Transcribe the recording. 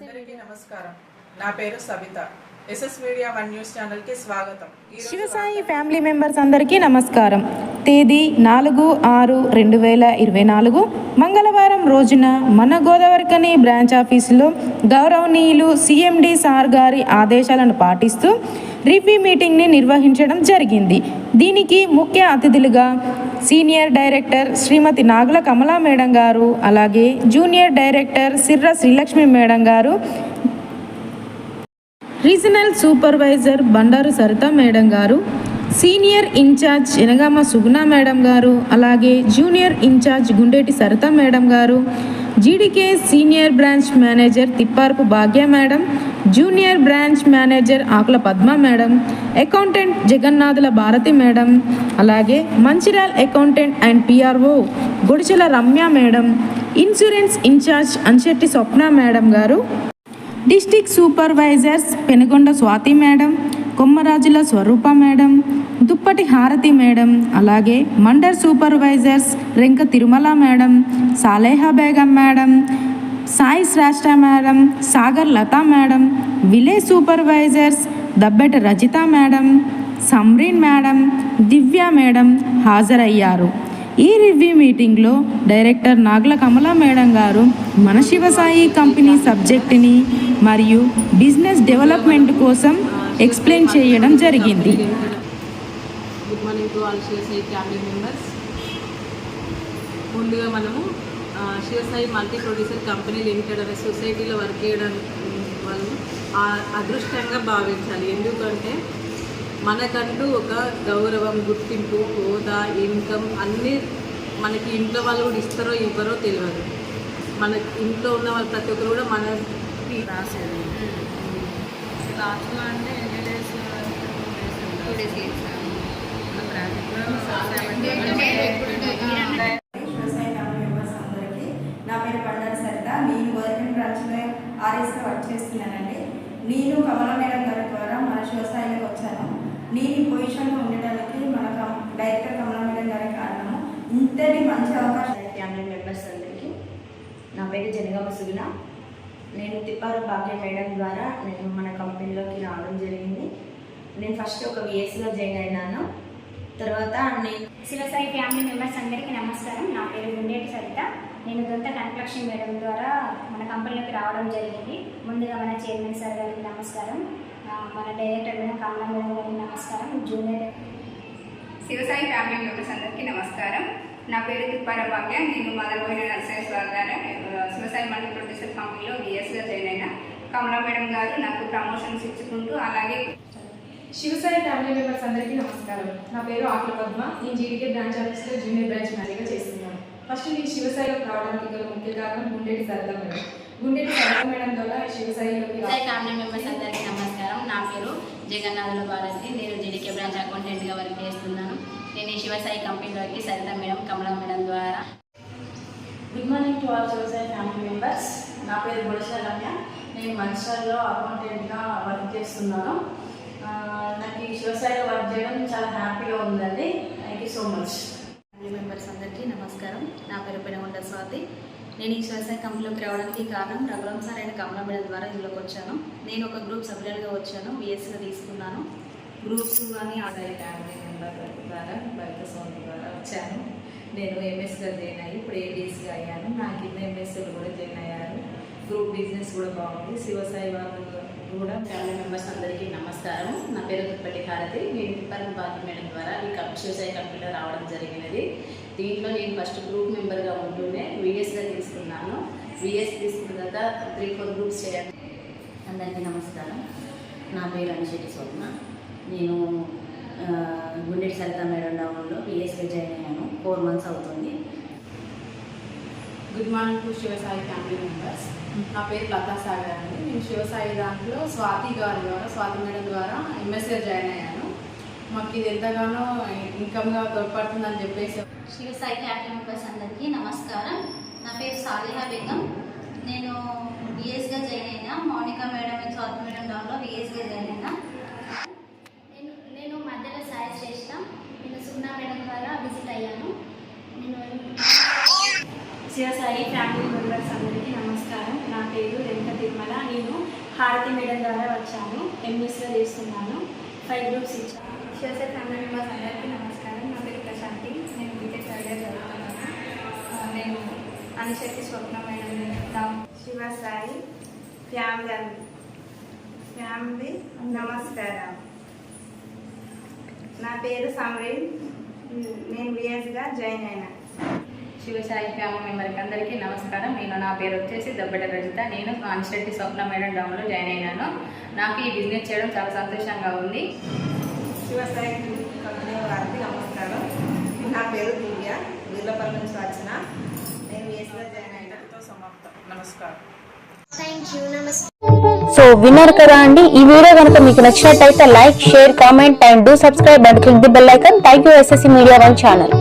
అందరికీ నమస్కారం. నా పేరు Savitha SS media one news స్వాగతం. శివసాయి ఫ్యామిలీ మెంబర్స్ అందరికీ నమస్కారం. తేదీ నాలుగు ఆరు రెండు వేల ఇరవై నాలుగు మంగళవారం రోజున మన గోదావరికని బ్రాంచ్ ఆఫీసులో గౌరవనీయులు సిఎండి సార్ గారి ఆదేశాలను పాటిస్తూ రివ్యూ మీటింగ్ని నిర్వహించడం జరిగింది. దీనికి ముఖ్య అతిథులుగా senior director Srimathi Nagula Kamala madam garu అలాగే junior director Sirra Srilakshmi madam garu regional supervisor Bandaru Saritha madam garu senior incharge Enagama Suguna madam garu అలాగే junior incharge Gundeti Saritha madam garu GDK senior branch manager Tipparpu Bhagya madam junior branch manager Akula Padma madam accountant Jagannathula Bharathi madam అలాగే Mancherial accountant and PRO Gudichela Ramya madam insurance incharge Amshetti Swapna madam garu district supervisors Penugonda Swathi madam Kommarajula Swaroopa madam Duppati Harathi madam అలాగే mandal supervisors Renka Tirumala madam Saleha Begum madam Sai Shreshta madam Sagar Latha madam village supervisors Dabbeta Rajitha madam Samreen madam Divya madam హాజరయ్యారు. ఈ review మీటింగ్లో director నాగుల Kamala madam గారు మన Shivasai company సబ్జెక్టుని మరియు business development కోసం explain చేయడం జరిగింది. Good morning to all Sivasai family members ముందుగా మనము Sivasai multi producer company limited అనే సొసైటీలో వర్క్ చేయడం వాళ్ళు అదృష్టంగా భావించాలి. ఎందుకంటే మనకంటూ ఒక గౌరవం గుర్తింపు హోదా ఇన్కమ్ అన్నీ మనకి ఇంట్లో వాళ్ళు కూడా ఇస్తారో ఇవ్వరో తెలియదు. మన ఇంట్లో ఉన్న వాళ్ళు ప్రతి ఒక్కరు కూడా మనకి రాసేది. లాస్ట్లో అంటే ఎన్ని డేస్ టూ డేస్ వ్యవసాయ ఫ్యామిలీ మెంబర్స్ అందరికీ నా పేరు బండారు సరిత నేను గవర్నమెంట్ బ్రాంచ్లో ఆర్ఎస్గా వర్క్ చేస్తున్నానండి. నేను కమల మేడం గారి ద్వారా మన వ్యవసాయంలోకి వచ్చాను. నేను ఈ పొజిషన్లో ఉండడానికి మన డైరెక్టర్ కమల మేడం గారి కారణము. ఇంతటి మంచి అవకాశం ఫ్యామిలీ మెంబర్స్ అందరికీ. నా పేరు జనగామ సుగుణ నేను తిప్పారు భాగ్య మేడం ద్వారా నేను మన కంపెనీలోకి రావడం జరిగింది. నేను ఫస్ట్ ఒక విఎస్లో జాయిన్ అయినాను. తర్వాత నేను శివసాయి ఫ్యామిలీ మెంబర్స్ అందరికీ నమస్కారం. నా పేరు గుండేటి సరిత. నేను దొంత కనకలక్ష్మి మేడం ద్వారా మన కంపెనీలోకి రావడం జరిగింది. ముందుగా మన చైర్మన్ సార్ గారికి నమస్కారం. మన డైరెక్టర్ మేడం కమలా మేడం గారికి నమస్కారం. జూనియర్ శివసాయి ఫ్యామిలీ మెంబర్స్ అందరికీ నమస్కారం. నా పేరు తిప్పార భాగ్య. నేను మదర్పోయిన నర్సరీస్ ద్వారా శివసాయి మల్టీ ప్రొడ్యూసర్ కంపెనీలో విఎస్గా జాయిన్ అయినా. కమలా మేడం గారు నాకు ప్రమోషన్స్ ఇచ్చుకుంటూ అలాగే శివసాయి ఫ్యామిలీ మెంబర్స్ అందరికీ నమస్కారం. నా పేరు ఆకుల పద్మ. నేను జీడికే బ్రాంచ్ ఆఫీస్లో జూనియర్ బ్రాంచ్ చేస్తున్నాను ఫస్ట్ నేను శివసాయిలోకి రావడానికి గల ముఖ్య కారణం గుండెటి సరదా మేడం. గుండెటి సరదా మేడం ద్వారా శివసాయిలోకి ఫ్యామిలీ మెంబర్స్ అందరికీ నమస్కారం. నా పేరు జగన్నాథుల భారతి. నేను జీడీకే బ్రాంచ్ అకౌంటెంట్గా వర్క్ చేస్తున్నాను. నేను ఈ శివసాయి కంపెనీలోకి సరిత మేడం కమలా మేడం ద్వారా. గుడ్ మార్నింగ్ టు ఆల్ వ్యవసాయ ఫ్యామిలీ మెంబర్స్ నా పేరు బుడస రమ్య. నేను మంచిర్యాలలో అకౌంటెంట్గా వర్క్ చేస్తున్నాను. నాకు ఈ వ్యవసాయంలో వర్క్ చేయడం చాలా హ్యాపీగా ఉందండి. Thank you so much family members అందరికీ నమస్కారం. నా పేరు పెనగొండ స్వాతి. నేను ఈ వ్యవసాయ కంపెనీలోకి రావడానికి కారణం Raghuram sir and Kamala madam ద్వారా ఇందులోకి వచ్చాను. నేను ఒక గ్రూప్ సభ్యులుగా వచ్చాను. బిఎస్గా తీసుకున్నాను. గ్రూప్స్ కానీ ఆదాయ ఫ్యామిలీ మెంబర్ ద్వారా భర్త సోన్ ద్వారా వచ్చాను. నేను ఎంఎస్గా జాయిన్ అయ్యి ఇప్పుడు ఏడీస్గా అయ్యాను. నా కింద ఎంఎస్సీలు కూడా జాయిన్ అయ్యారు. గ్రూప్ బిజినెస్ కూడా బాగుంది. శివసాయి వాళ్ళు కూడా ఫ్యామిలీ మెంబర్స్ అందరికీ నమస్కారం. నా పేరు తిప్పటి హారతి. నేను తిప్పని బాబు మేడం ద్వారా ఈ కంప్యూసై కంప్యూటర్ రావడం జరిగినది. దీంట్లో నేను ఫస్ట్ గ్రూప్ మెంబర్గా ఉంటూనే విఎస్గా తీసుకున్నాను. విఎస్ తీసుకున్న తర్వాత త్రీ ఫోర్ గ్రూప్స్ చేయాలి. అందరికీ నమస్కారం. నా పేరు అనిశెట్టి స్వప్న నేను గుండె సరిత మేడం డౌన్లో విఎస్గా జాయిన్ అయ్యాను. ఫోర్ మంత్స్ అవుతుంది. Good morning to Sivasai family members. నా పేరు లతా సాగర్ అండి. నేను శివసాయి దాంట్లో స్వాతి గారి ద్వారా స్వాతి మేడం ద్వారా ఎంఎస్ఏ జాయిన్ అయ్యాను. మాకు ఇది ఎంతగానో ఇన్కమ్గా తోడ్పడుతుందని చెప్పేసి శివసాయి ఫ్యామిలీ మెంబర్స్ అందరికీ నమస్కారం. నా పేరు సాలిహా బేగం. నేను బిఎస్గా జాయిన్ అయినా మౌనిక మేడం స్వాతి మేడం దాంట్లో బిఎస్గా జాయిన్ అయినా. నేను నేను మధ్యలో సాయి చేసిన నేను సున్నా మేడం ద్వారా విజిట్ అయ్యాను. నేను శివసాయి ఫ్యామిలీ మెంబర్స్ అందరికీ నమస్కారం. నా పేరు వెంకట తిరుమల. నేను హారతి మేడం ద్వారా వచ్చాను. ఎంఎస్లో చేస్తున్నాను. ఫైవ్ గ్రూప్స్ ఇచ్చాను. శివసాయి ఫ్యామిలీ మెంబర్స్ అందరికీ నమస్కారం. నా పేరు ప్రశాంతి. నేను బీటెక్ థర్డ్ ఇయర్ చదువుతున్నాను. నేను Anushakti Swapna madam Sivasai family family నమస్కారం. నా పేరు సమరీన్. నేను బిఎస్గా జాయిన్ అయినా. శివసాయి ఫ్యామిలీ మెంబర్కి అందరికీ నమస్కారం. నేను నా పేరు వచ్చేసి దబ్బెట రజిత. నేను కాన్స్టెంట్ స్వప్న మేడం డౌన్లో జాయిన్ అయినాను. నాకు ఈ బిజినెస్ చేయడం చాలా సంతోషంగా ఉంది. శివసాయి కంపెనీ వారికి నమస్కారం. నా పేరు దివ్య. వీర్లపల్లి నుంచి వచ్చిన. నేను వేసులో జాయిన్ అయినా. ఇంతటితో సమాప్తం. నమస్కారం. సో విన్నారు కదా అండి? ఈ వీడియో కనుక మీకు నచ్చినట్టయితే like share comment and do subscribe and click the bell icon. Thank you SSC media one channel.